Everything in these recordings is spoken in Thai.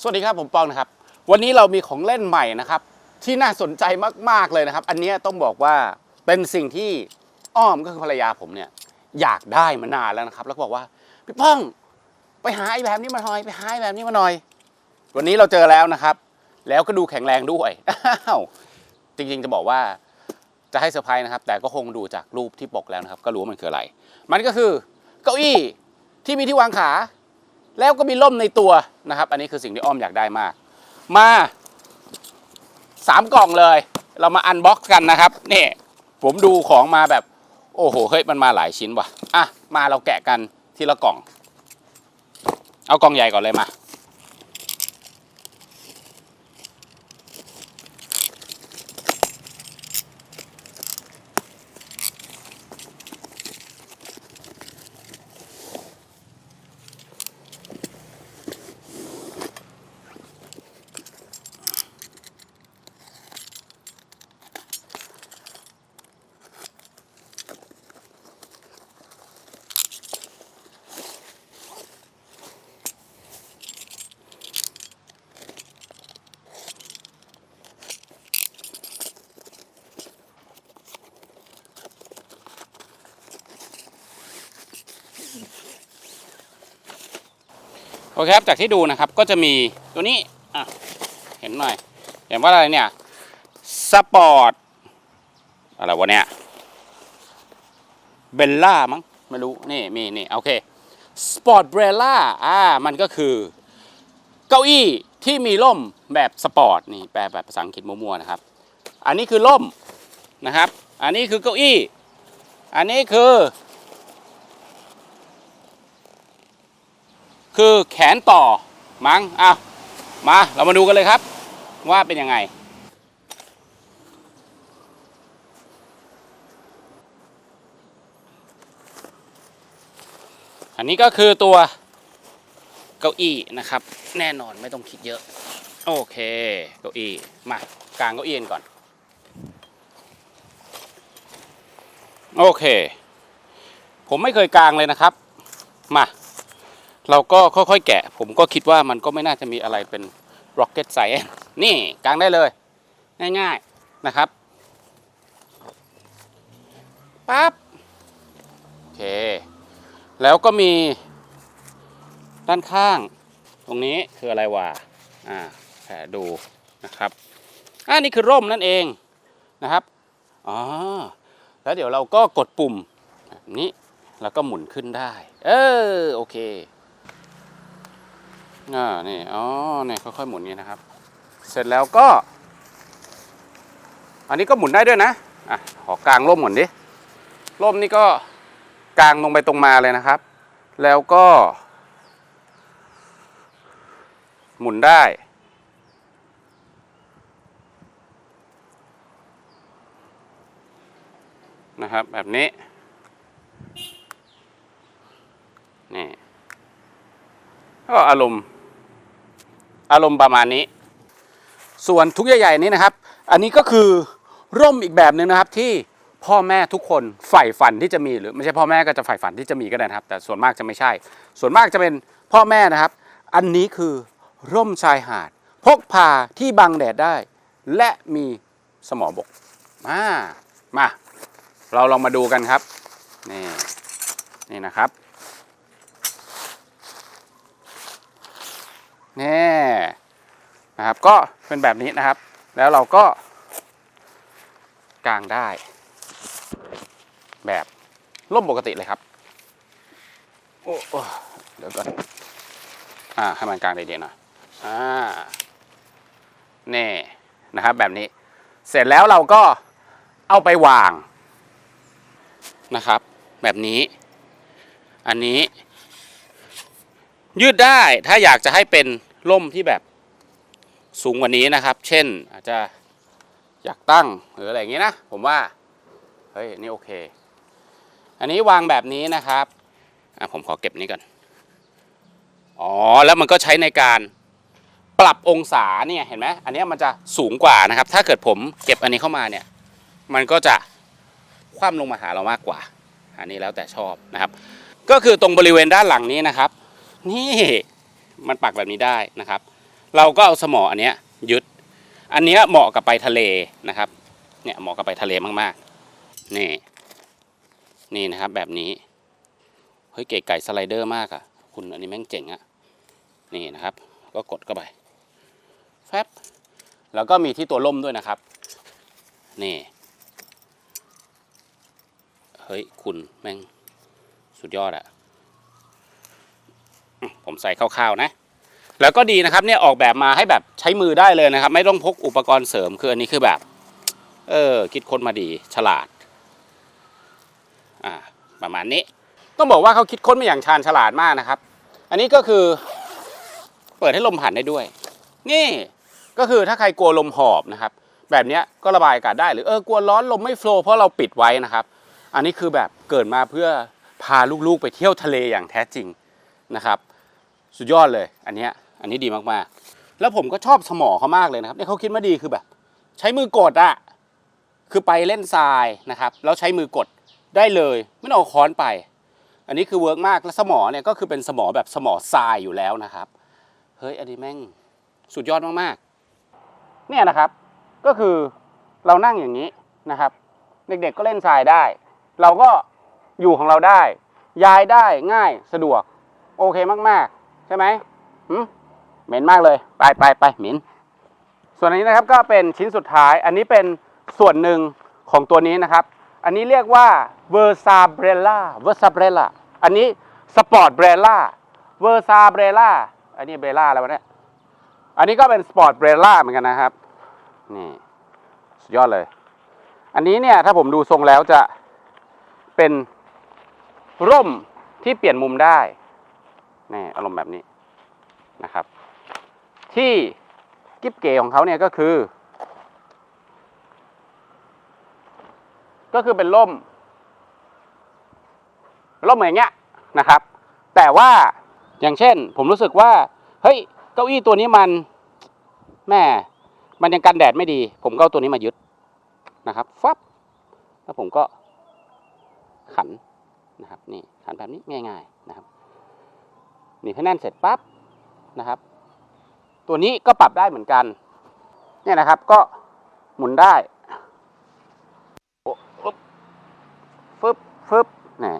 สวัสดีครับผมปองนะครับ วันนี้เรามีของเล่นใหม่นะครับ ที่น่าสนใจมากๆเลยนะครับ อันนี้ต้องบอกว่าเป็นสิ่งที่อ้อมก็คือภรรยาผมเนี่ยอยากได้มานานแล้วนะครับ แล้วก็บอกว่าพี่ป้องไปหาไอ้แบบนี้มาหน่อยไปหาไอ้แบบนี้มาหน่อย วันนี้เราเจอแล้วนะครับ แล้วก็ดูแข็งแรงด้วยอ้าวจริงๆจะบอกว่าจะให้เซอร์ไพรส์นะครับ แต่ก็คงดูจากรูปที่ปกแล้วนะครับ ก็รู้ว่ามันคืออะไร มันก็คือเก้าอี้ที่มีที่วางขา แล้วก็มีล่มในตัวนะครับ อันนี้คือสิ่งที่อ้อมอยากได้มาก มาสามกล่องเลย เรามาอันบ็อกซ์กันนะครับนี่ผมดูของมาแบบ โอ้โหเฮ้ยมันมาหลายชิ้นว่ะอะมาเราแกะกันทีละกล่อง เอากล่องใหญ่ก่อนเลยมา โอเคครับจากที่ดูนะครับก็จะมีตัวนี้อะเห็นหน่อย เห็นว่าอะไรเนี่ยสปอร์ตอะไรวะเนี่ยเบลล่ามั้งไม่รู้นี่มีนี่โอเคสปอร์ตเบลล่าอ่ามันก็คือเก้าอี้ที่มีร่มแบบสปอร์ตนี่แปลแบบภาษาอังกฤษมั่วๆนะครับ อันนี้คือร่มนะครับ อันนี้คือเก้าอี้ อันนี้คือ คือแขนต่อมั้งอ้าวมาเรามาดูกันเลยครับ ว่าเป็นยังไง อันนี้ก็คือตัวเก้าอี้นะครับ แน่นอนไม่ต้องคิดเยอะ โอเคเก้าอี้มากางเก้าอี้ก่อน โอเค ผมไม่เคยกางเลยนะครับ มา เราก็ค่อยๆแกะ ผมก็คิดว่ามันก็ไม่น่าจะมีอะไรเป็น rocket science นี่กางได้เลย ง่ายๆนะครับปั๊บโอเค แล้วก็มีด้านข้าง ตรงนี้คืออะไรวะอ่าแผลดูนะครับอ่านี่คือร่มนั่นเองนะครับอ๋อแล้วเดี๋ยวเราก็กดปุ่มแบบนี้แล้วก็หมุนขึ้นได้ เออโอเค อ่านี่อ๋อเนี่ยค่อยๆหมุนนี้นะครับ เสร็จแล้วก็ อันนี้ก็หมุนได้ด้วยนะอะขอกางร่มก่อนดิร่มนี่ก็กลางตรงไปตรงมาเลยนะครับ แล้วก็ หมุนได้ นะครับ แบบนี้ นี่ก็อารมณ์ อารมณ์ประมาณนี้ ส่วนทุกใหญ่ๆนี้นะครับ อันนี้ก็คือร่มอีกแบบหนึ่งนะครับที่พ่อแม่ทุกคนใฝ่ฝันที่จะมีหรือไม่ใช่พ่อแม่ก็จะใฝ่ฝันที่จะมีก็ได้นะครับ แต่ส่วนมากจะไม่ใช่ ส่วนมากจะเป็นพ่อแม่นะครับ อันนี้คือร่มชายหาด พกพาที่บังแดดได้ และมีสมอบกมามา เราลองมาดูกันครับ นี่นี่นะครับนี่ นะครับ ก็เป็นแบบนี้นะครับ แล้วเราก็กางได้ แบบร่มปกติเลยครับโอ้โอ้เดี๋ยวก่อนอ่าให้มันกางได้ดีหน่อยอ่านี่นะครับ แบบนี้ เสร็จแล้วเราก็เอาไปวางนะครับ แบบนี้ อันนี้ ยืดได้ถ้าอยากจะให้เป็นร่มที่แบบ สูงกว่านี้นะครับ เช่นอาจจะอยากตั้งหรืออะไรอย่างนี้นะ ผมว่า เฮ้ย นี่โอเค อันนี้วางแบบนี้นะครับอะผมขอเก็บนี้ก่อน อ๋อ แล้วมันก็ใช้ในการปรับองศาเนี่ยเห็นไหมอันนี้มันจะสูงกว่านะครับ ถ้าเกิดผมเก็บอันนี้เข้ามาเนี่ย มันก็จะคว่ำลงมาหาเรามากกว่า อันนี้แล้วแต่ชอบนะครับ ก็คือตรงบริเวณด้านหลังนี้นะครับ นี่มันปักแบบนี้ได้นะครับ เราก็เอาสมออันเนี้ยยึด อันเนี้ยเหมาะกับไปทะเลนะครับ เนี่ยเหมาะกับไปทะเลมากๆ นี่ นี่นะครับแบบนี้ เฮ้ยเก๋ไก่สไลเดอร์มากอะ่ะ คุณอันนี้แม่งเจ๋งอะ่ะ นี่นะครับ ก็กดเข้าไปแฟบแล้วก็มีที่ตัวล่มด้วยนะครับ นี่ เฮ้ยคุณแม่งสุดยอดอะอืมผมใส่คร่าวๆนะ แล้วก็ดีนะครับเนี่ยออกแบบมาให้แบบใช้มือได้เลยนะครับ ไม่ต้องพกอุปกรณ์เสริมคืออันนี้คือแบบ เออ คิดค้นมาดีฉลาด อ่า ประมาณนี้ ต้องบอกว่าเขาคิดค้นมาอย่างชาญฉลาดมากนะครับ อันนี้ก็คือ เปิดให้ลมผ่านได้ด้วย นี่ก็คือถ้าใครกลัวลมหอบนะครับ แบบนี้ก็ระบายอากาศได้หรือเออกลัวร้อนลมไม่โฟล์เพราะเราปิดไว้นะครับ อันนี้คือแบบเกิดมาเพื่อพาลูกๆไปเที่ยวทะเลอย่างแท้จริงนะครับ สุดยอดเลยอันเนี้ย อันนี้ดีมากๆ แล้วผมก็ชอบสมอเขามากเลยนะครับเนี่ยเขาคิดมาดีคือแบบ ใช้มือกดอะคือไปเล่นทรายนะครับ แล้วใช้มือกดได้เลยไม่ต้องเอาค้อนไป อันนี้คือเวิร์กมากแล้วสมอเนี่ยก็คือเป็นสมอแบบสมอทรายอยู่แล้วนะครับเฮ้ยอันนี้แม่งสุดยอดมากๆ เนี่ยนะครับ ก็คือเรานั่งอย่างนี้นะครับ เด็กๆก็เล่นทรายได้ เราก็อยู่ของเราได้ ย้ายได้ง่ายสะดวก โอเคมากๆ ใช่ไหมหืม เหม็นมากเลย ไปไปไปเหม็นส่วนอันนี้นะครับก็เป็นชิ้นสุดท้าย อันนี้เป็นส่วนหนึ่งของตัวนี้นะครับ อันนี้เรียกว่า Versabrella Versabrella อันนี้ Sport Brella Versabrella อันนี้เบรล่าอะไรวะเนี่ย อันนี้ก็เป็น Sport Brella เหมือนกันนะครับ นี่สุดยอดเลย อันนี้เนี่ยถ้าผมดูทรงแล้วจะเป็นร่มที่เปลี่ยนมุมได้นี่อารมณ์แบบนี้นะครับ ที่กิ๊บเก๋ของเขาเนี่ยก็คือ ก็คือเป็นร่ม ร่มอย่างเงี้ยนะครับ แต่ว่าอย่างเช่น ผมรู้สึกว่า เฮ้ย เก้าอี้ตัวนี้มันแม่มันยังกันแดดไม่ดี ผมก็เอาตัวนี้มายึดนะครับฟับแล้วผมก็ขันนะครับนี่ขันแบบนี้ง่าย ๆนะครับหนี่ให้แน่นเสร็จปั๊บนะครับ ตัวนี้ก็ปรับได้เหมือนกัน เนี่ยนะครับก็หมุนได้โอ๊ะฟึบฟึบฟึบนี่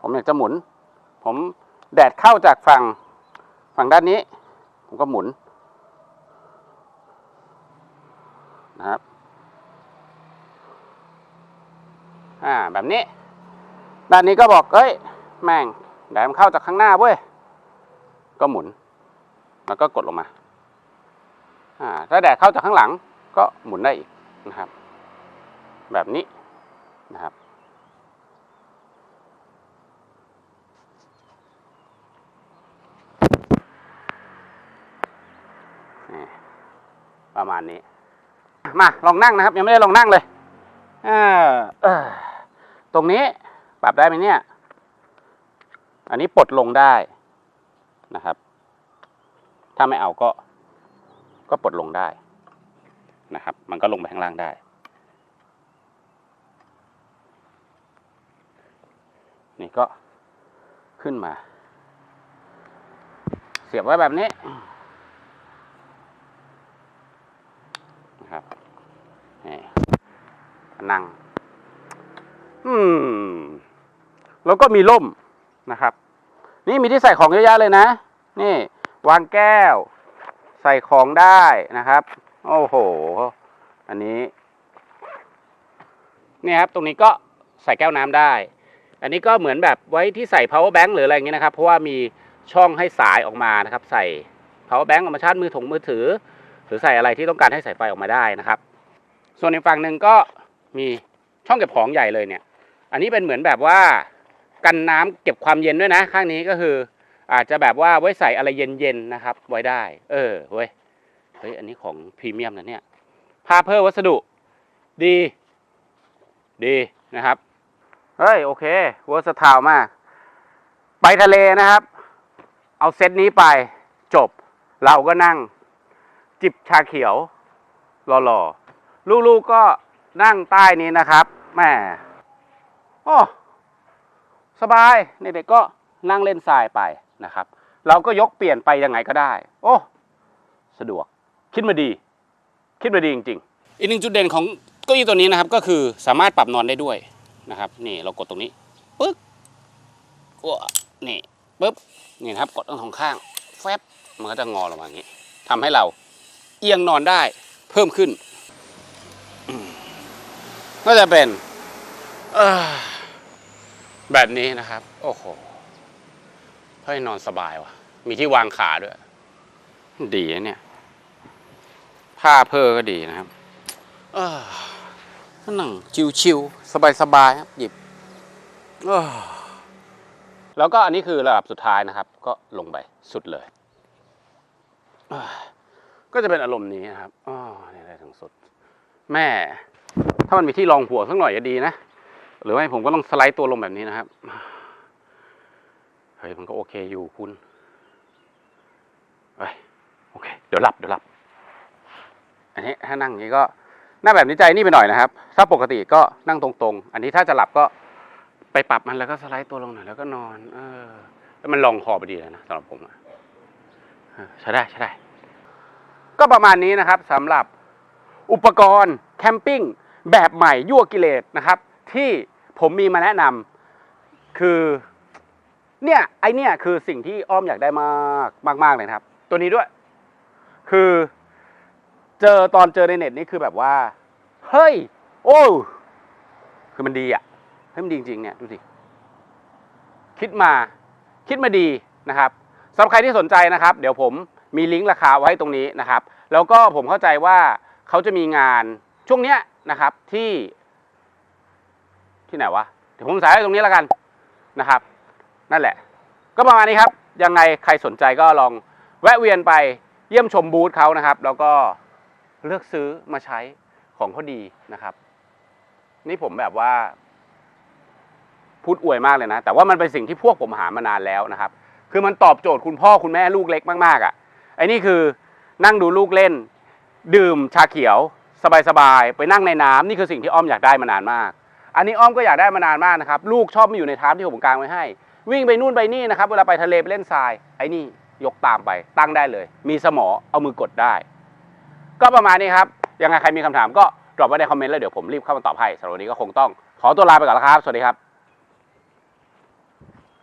ผมอยากจะหมุน ผมแดดเข้าจากฝั่งฝั่งด้านนี้ ผมก็หมุนนะครับอ่าแบบนี้ ด้านนี้ก็บอกเอ้ย แม่งแดดมันเข้าจากข้างหน้าเว้ย ก็หมุน แล้วก็กดลงมา ถ้าแดดเข้าจากข้างหลังก็หมุนได้อีกนะครับ แบบนี้นะครับประมาณนี้ มาลองนั่งนะครับ ยังไม่ได้ลองนั่งเลยตรงนี้ปรับได้ไหมเนี่ย อันนี้ปลดลงได้นะครับ ถ้าไม่เอาก็ ก็ปลดลงได้นะครับ มันก็ลงไปข้างล่างได้ นี่ก็ขึ้นมา เสียบไว้แบบนี้นะครับนี่นั่ง อืม แล้วก็มีร่มนะครับ นี่มีที่ใส่ของเยอะแยะเลยนะ นี่ วางแก้ว ใส่ของได้นะครับ โอ้โห อันนี้เนี่ยครับ ตรงนี้ก็ใส่แก้วน้ำได้ อันนี้ก็เหมือนแบบไว้ที่ใส่ power bank หรืออะไรอย่างเงี้ยนะครับ เพราะว่ามีช่องให้สายออกมานะครับ ใส่ power bank ออกมาชาร์จมือถงมือถือ หรือใส่อะไรที่ต้องการให้สายไฟออกมาได้นะครับ ส่วนอีกฝั่งหนึ่งก็มีช่องเก็บของใหญ่เลยเนี่ย อันนี้เป็นเหมือนแบบว่ากันน้ำเก็บความเย็นด้วยนะ ข้างนี้ก็คือ อาจจะแบบว่าไว้ใส่อะไรเย็นๆนะครับ ไว้ได้ เออเว้ยเฮ้ยอันนี้ของพรีเมียมนะเนี่ยผ้าเพิ่มวัสดุ ดี ดีนะครับ เฮ้ย โอเคเวอร์สทาวมาก ไปทะเลนะครับ เอาเซตนี้ไปจบ เราก็นั่ง จิบชาเขียวหล่อๆลูกๆก็นั่งใต้นี้นะครับแหม่โอ้สบายเด็กๆก็นั่งเล่นทรายไป นะครับ เราก็ยกเปลี่ยนไปยังไงก็ได้ โอ้สะดวกคิดมาดี คิดมาดีจริง ๆ อีกหนึ่งจุดเด่นของเก้าอี้ตัวนี้นะครับ ก็คือสามารถปรับนอนได้ด้วยนะครับ นี่เรากดตรงนี้ปึ๊กอ้วนี่ปึ๊บนี่นะครับกดทั้งสองข้างแฟบมันก็จะงอลงมาอย่างนี้ทำให้เราเอียงนอนได้เพิ่มขึ้น ก็จะเป็นแบบนี้นะครับ โอ้โห เฮ้ยนอนสบายว่ะ มีที่วางขาด้วย ดีนะเนี่ย ผ้าเพอก็ดีนะครับ เออนั่งชิวๆสบายๆครับ หยิบเออแล้วก็อันนี้คือระดับสุดท้ายนะครับ ก็ลงไปสุดเลยเออก็จะเป็นอารมณ์นี้นะครับอ๋อนี่ได้ถึงสุด แม่ ถ้ามันมีที่รองหัวสักหน่อยจะดีนะ หรือไม่ผมก็ต้องสไลด์ตัวลงแบบนี้นะครับ ฮ้ยมันก็โอเคอยู่คุณเฮ้ยโอเค เดี๋ยวหลับเดี๋ยวหลับ อันนี้ถ้านั่งอย่างนี้ก็หน้าแบบนี้ใจนี่ไปหน่อยนะครับ ถ้าปกติก็นั่งตรงๆ อันนี้ถ้าจะหลับก็ไปปรับมันแล้วก็สไลด์ตัวลงหน่อยแล้วก็นอน เออ แล้วมันลองคอไปดีเลยนะสำหรับผมอะใช้ได้ใช้ได้ ก็ประมาณนี้นะครับสำหรับอุปกรณ์แคมปิ้งแบบใหม่ยั่วกิเลสนะครับ ที่ผมมีมาแนะนำคือ เนี่ยไอเนี่ยคือสิ่งที่อ้อมอยากได้มากมากๆเลยนะครับ ตัวนี้ด้วย คือเจอตอนเจอในเน็ตนี่คือแบบว่า เฮ้ย โอ้คือมันดีอะเฮ้ยมันดีจริงๆเนี่ยดูสิคิดมา คิดมาดีนะครับสำหรับใครที่สนใจนะครับ เดี๋ยวผมมีลิงก์ราคาไว้ตรงนี้นะครับ แล้วก็ผมเข้าใจว่าเขาจะมีงานช่วงเนี้ยนะครับที่ ที่ไหนวะเดี๋ยวผมสายไว้ตรงนี้แล้วกันนะครับ นั่นแหละ ก็ประมาณนี้ครับ ยังไงใครสนใจก็ลองแวะเวียนไปเยี่ยมชมบูธเขานะครับ แล้วก็เลือกซื้อมาใช้ของเขาดีนะครับ นี่ผมแบบว่า พูดอวยมากเลยนะ แต่ว่ามันเป็นสิ่งที่พวกผมหามานานแล้วนะครับ คือมันตอบโจทย์คุณพ่อคุณแม่ลูกเล็กมากๆอะ่ะไอ้นี่คือนั่งดูลูกเล่น ดื่มชาเขียว สบายๆไปนั่งในน้ำนี่คือสิ่งที่อ้อมอยากได้มานานมาก อันนี้อ้อมก็อยากได้มานานมากนะครับ ลูกชอบมาอยู่ในท้าร์ปที่ผมกางไว้ให้ วิ่งไปนู่นไปนี่นะครับ เวลาไปทะเลไปเล่นทราย ไอ้นี่ยกตามไปตั้งได้เลย มีสมอเอามือกดได้ ก็ประมาณนี้ครับ ยังไงใครมีคำถามก็ดรอปไว้ในคอมเมนต์แล้วเดี๋ยวผมรีบเข้ามาตอบให้สำหรับวันนี้ก็คงต้องขอตัวลาไปก่อนแล้วครับ สวัสดีครับ